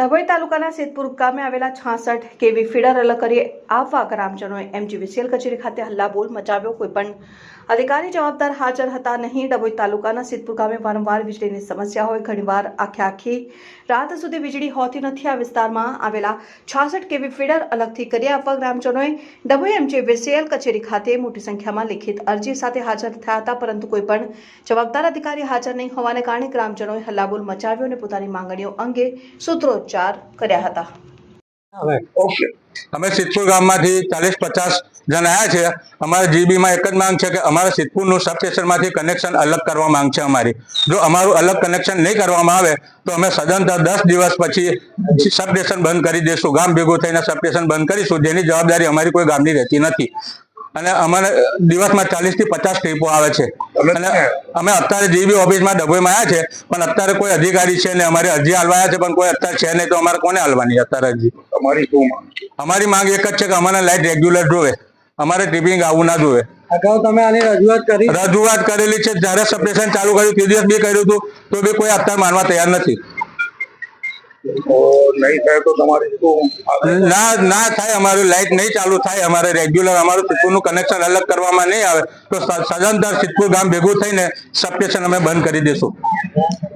ડભોઈ તાલુકાના સિદ્ધપુર ગામે આવેલા છાસઠ કેવી ફીડર અલગ કરી આવવા ગ્રામજનોએ એમજીવીસીએલ કચેરી ખાતે હલ્લાબોલ મચાવ્યો. કોઈ પણ અધિકારી જવાબદાર હાજર હતા નહીં. ડભોઈ તાલુકાના સિદ્ધપુર ગામે વારંવાર વીજળીની સમસ્યા હોય. ઘણીવાર આખે આખી રાત સુધી વીજળી હોતી નથી. આ વિસ્તારમાં આવેલા છાસઠ કેવી ફીડર અલગથી કરી આપવા ગ્રામજનોએ ડભોઈ એમજીવીસીએલ કચેરી ખાતે મોટી સંખ્યામાં લિખિત અરજી સાથે હાજર થયા હતા. પરંતુ કોઈ પણ જવાબદાર અધિકારી હાજર નહીં હોવાને કારણે ગ્રામજનોએ હલ્લાબોલ મચાવ્યો અને પોતાની માંગણીઓ અંગે સૂત્રોચ્ચાર કર્યા હતા. અમે સિદ્ધપુર ગામમાંથી ચાલીસ પચાસ જણ આવ્યા છે. અમારે જીબીમાં એક જ માંગ છે કે અમારે સિદ્ધપુરનું સબસ્ટેશનમાંથી કનેક્શન અલગ કરવા માંગ છે અમારી. જો અમારું અલગ કનેક્શન નહીં કરવામાં આવે, તો અમે સદંતર દસ દિવસ પછી સબસ્ટેશન બંધ કરી દઈશું. ગામ ભેગું થઈને સબસ્ટેશન બંધ કરીશું. જેની જવાબદારી અમારી કોઈ ગામની રહેતી નથી. અને અમારે દિવસમાં ચાલીસથી પચાસ ટ્રીપો આવે છે. અને અમે અત્યારે જીબી ઓફિસમાં ડભોઈમાં આવ્યા છે પણ અત્યારે કોઈ અધિકારી છે ને અમારી અરજી હાલવાયા છે પણ કોઈ અત્યારે છે નહીં તો અમારે કોને હાલવાની અત્યારે અરજી? તમારી શું માંગ? અમારી માંગ એક જ છે કે અમારે લાઈટ રેગ્યુલર જોવે. અમારે ટ્રીપિંગ આવું ના જોવે. અગાઉ તમે આની રજૂઆત કરી? રજૂઆત કરેલી છે જ્યારે સપ્રેશન ચાલુ કર્યું તે દિવસ બી કર્યું હતું તો બી કોઈ અત્યારે માનવા તૈયાર નથી. નહીં થાય તો તમારી ના ના થાય, અમારું લાઈટ નહીં ચાલુ થાય, અમારે રેગ્યુલર અમારું સિદ્ધપુરનું કનેક્શન અલગ કરવામાં નહીં આવે. તો સદંતર સિદ્ધપુર ગામ ભેગું થઈને સબસ્ટેશન અમે બંધ કરી દઈશું